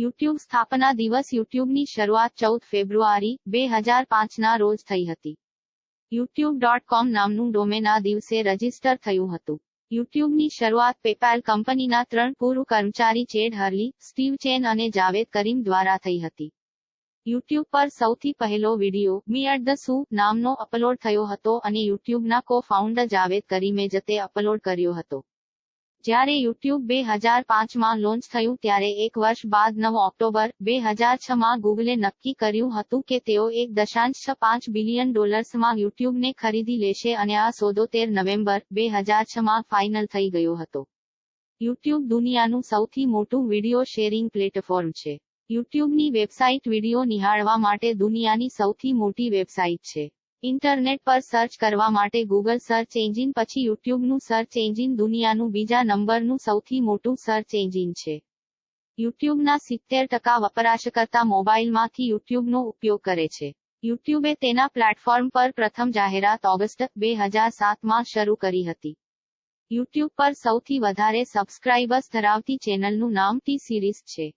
YouTube સ્થાપના દિવસ યુટ્યુબની શરૂઆત ચૌદ ફેબ્રુઆરી, બે હજાર પાંચના રોજ થઈ હતી. યુટ્યુબ ડોટ કોમ નામનું ડોમેન આ દિવસે રજિસ્ટર થયું હતું. યુટ્યુબની શરૂઆત પેપાલ કંપનીના ત્રણ પૂર્વ કર્મચારી ચેડ હર્લી, સ્ટીવ ચેન અને જાવેદ કરીમ દ્વારા થઈ હતી. યુટ્યુબ પર સૌથી પહેલો વિડિયો, મી એટ ધ સુ, નામનો અપલોડ થયો હતો અને યુટ્યુબના કો ફાઉન્ડર જાવેદ કરીમે જતે અપલોડ કર્યો હતો. જ્યારે યુટ્યુબ બે હજાર પાંચમાં લોન્ચ થયું ત્યારે એક વર્ષ બાદ નવ ઓક્ટોબર બે હજાર છમાં ગૂગલે નક્કી કર્યું હતું કે તેઓ એક દશાંશ છ પાંચ બિલિયન ડોલર્સમાં યુટ્યુબને ખરીદી લેશે અને આ સોદો તેર નવેમ્બર બે હજાર છમાં ફાઇનલ થઈ ગયો હતો. યુટ્યુબ દુનિયાનું સૌથી મોટું વિડિયો શેરિંગ પ્લેટફોર્મ છે. યુટ્યુબની વેબસાઇટ વીડિયો નિહાળવા માટે દુનિયાની સૌથી મોટી વેબસાઇટ છે. ઇન્ટરનેટ પર સર્ચ કરવા માટે ગૂગલ સર્ચ એન્જિન, પછી યુટ્યુબનું સર્ચ એન્જિન, દુનિયાનું બીજા નંબરનું સૌથી મોટું સર્ચ એન્જિન છે. યુટ્યુબના સિત્તેર ટકા વપરાશકર્તા મોબાઈલમાંથી યુટ્યુબનો ઉપયોગ કરે છે. યુટ્યુબે તેના પ્લેટફોર્મ પર પ્રથમ જાહેરાત ઓગસ્ટ બે હજાર સાતમાં શરૂ કરી હતી. યુટ્યુબ પર સૌથી વધારે સબસ્ક્રાઇબર્સ ધરાવતી ચેનલનું નામ ટી સિરીઝ છે.